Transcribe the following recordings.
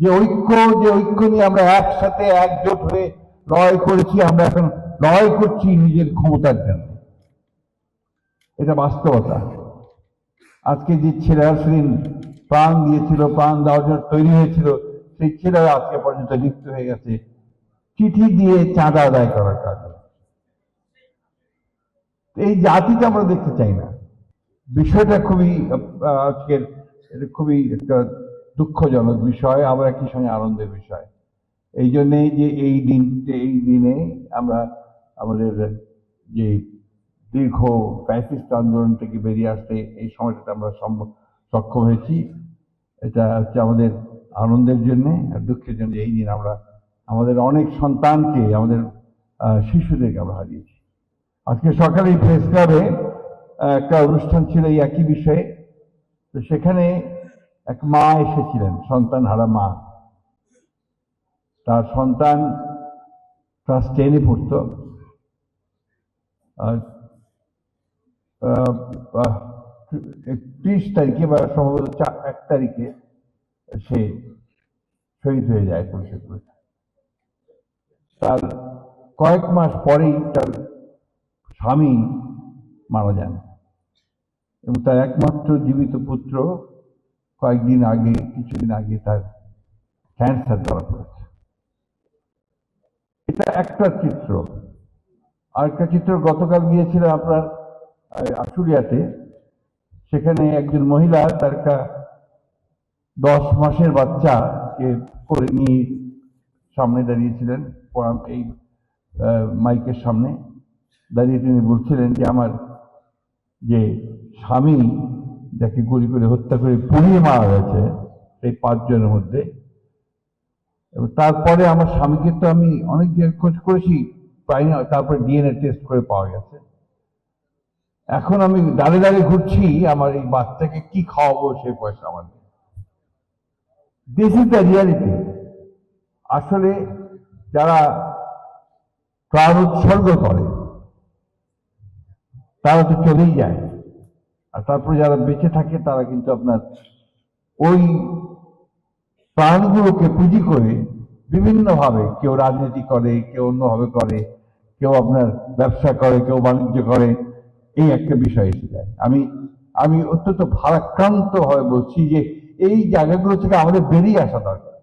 যে ঐক্য যে ঐক্য নিয়ে আমরা একসাথে একজোট হয়ে লড়াই করেছি, আমরা এখন লড়াই করছি নিজের ক্ষমতার জন্য। এটা বাস্তবতা। আজকে যে ছেলেরা সেদিন প্রাণ দিয়েছিল, প্রাণ দেওয়ার জন্য তৈরি হয়েছিল, সেই ছেলেরা আজকে পর্যন্ত লিপ্ত হয়ে গেছে। চিঠি দিয়ে চাঁদা আদায় করার কাজে। এই জাতিটা আমরা দেখতে চাই না। বিষয়টা খুবই আজকের খুবই একটা দুঃখজনক বিষয় আবার একই সঙ্গে আনন্দের বিষয়। এই জন্যেই যে এই দিন, এই দিনে আমরা আমাদের যে দীর্ঘ ফ্যাসিস্ট আন্দোলন থেকে বেরিয়ে আসতে এই সময়টাতে আমরা সক্ষম হয়েছি। এটা হচ্ছে আমাদের আনন্দের জন্যে আর দুঃখের জন্য এই দিন আমরা আমাদের অনেক সন্তানকে, আমাদের শিশুদেরকে আমরা হারিয়েছি। আজকে সকালে প্রেস ক্লাবে একটা অনুষ্ঠান ছিল এই একই বিষয়ে। তো সেখানে এক মা এসেছিলেন, সন্তান হারা মা। তার সন্তান ক্লাস টেনে পড়ত। আর তারিখে বা সম্ভবত এক তারিখে সে শহীদ হয়ে যায় গুলিতে তার কয়েক মাস পরেই তার স্বামী মারা যান এবং তার একমাত্র জীবিত পুত্র কয়েকদিন আগে, কিছুদিন আগে তার ক্যান্সার ধরা পড়েছে। এটা একটা চিত্র। আরেকটা চিত্র, গতকাল গিয়েছিলাম আপনার আশুলিয়াতে। সেখানে একজন মহিলা, তার একটা দশ মাসের বাচ্চাকে করে নিয়ে সামনে দাঁড়িয়েছিলেন এই মাইকের সামনে। দাঁড়িয়ে তিনি বলছিলেন যে, আমার যে স্বামী যাকে গুলি করে হত্যা করে পুড়িয়ে মারা গেছে এই পাঁচজনের মধ্যে। এবং তারপরে আমার স্বামীকে তো আমি অনেক দিন খোঁজ করেছি পাই না, তারপরে ডিএনএ টেস্ট করে পাওয়া গেছে। এখন আমি দাঁড়িয়ে দাঁড়িয়ে ঘুরছি আমার এই বাচ্চাকে কি খাওয়াবো সেই পয়সা আমার দিস ইজ দ্য রিয়ালিটি আসলে যারা প্রাণ উৎসর্গ করে, তারা তো চলেই যায়। আর তারপরে যারা বেঁচে থাকে, তারা কিন্তু আপনার ওই প্রাণগুলোকে পুঁজি করে বিভিন্নভাবে কেউ রাজনীতি করে, কেউ অন্যভাবে করে, কেউ আপনার ব্যবসা করে, কেউ বাণিজ্য করে, এই একটা বিষয় এসে যায়। আমি আমি অত্যন্ত ভারাক্রান্ত বলছি যে এই জায়গাগুলো থেকে আমাদের বেরিয়ে আসা দরকার।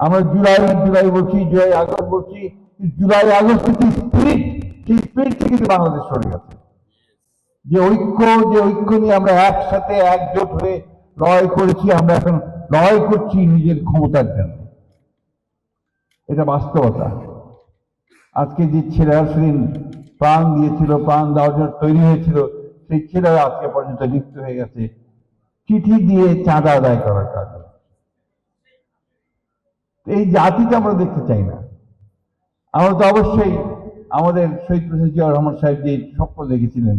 আমরা জুলাই জুলাই বলছি, জুলাই আগস্ট বলছি, জুলাই আগস্ট যে স্পিরিট, সেই স্পিরিট থেকে কিন্তু বাংলাদেশ সরে গেছে যে ঐক্য যে ঐক্য নিয়ে আমরা একসাথে একজোট হয়ে লড়াই করেছি, আমরা এখন লড়াই করছি নিজের ক্ষমতার জন্য। এটা বাস্তবতা। আজকে যে ছেলেরা সেদিন প্রাণ দিয়েছিল, প্রাণ দেওয়ার জন্য তৈরি হয়েছিল, সেই ছেলেরা আজকে পর্যন্ত লিপ্ত হয়ে গেছে। চিঠি দিয়ে চাঁদা আদায় করার কাজে। এই জাতিটা আমরা দেখতে চাই না। আমরা তো অবশ্যই আমাদের শহীদ প্রেসিডেন্ট জিয়াউর রহমান সাহেব যে স্বপ্ন দেখেছিলেন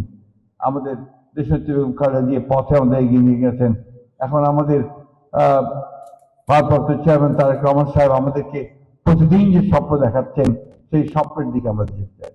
আমাদের দেশনেত্রী বেগম খালেদা দিয়ে পথে আমাদের এগিয়ে নিয়ে গেছেন, এখন আমাদের ভারপ্রাপ্ত চেয়ারম্যান তারেক রহমান সাহেব আমাদেরকে প্রতিদিন যে স্বপ্ন দেখাচ্ছেন, সেই স্বপ্নের দিকে আমরা যেতে চাই।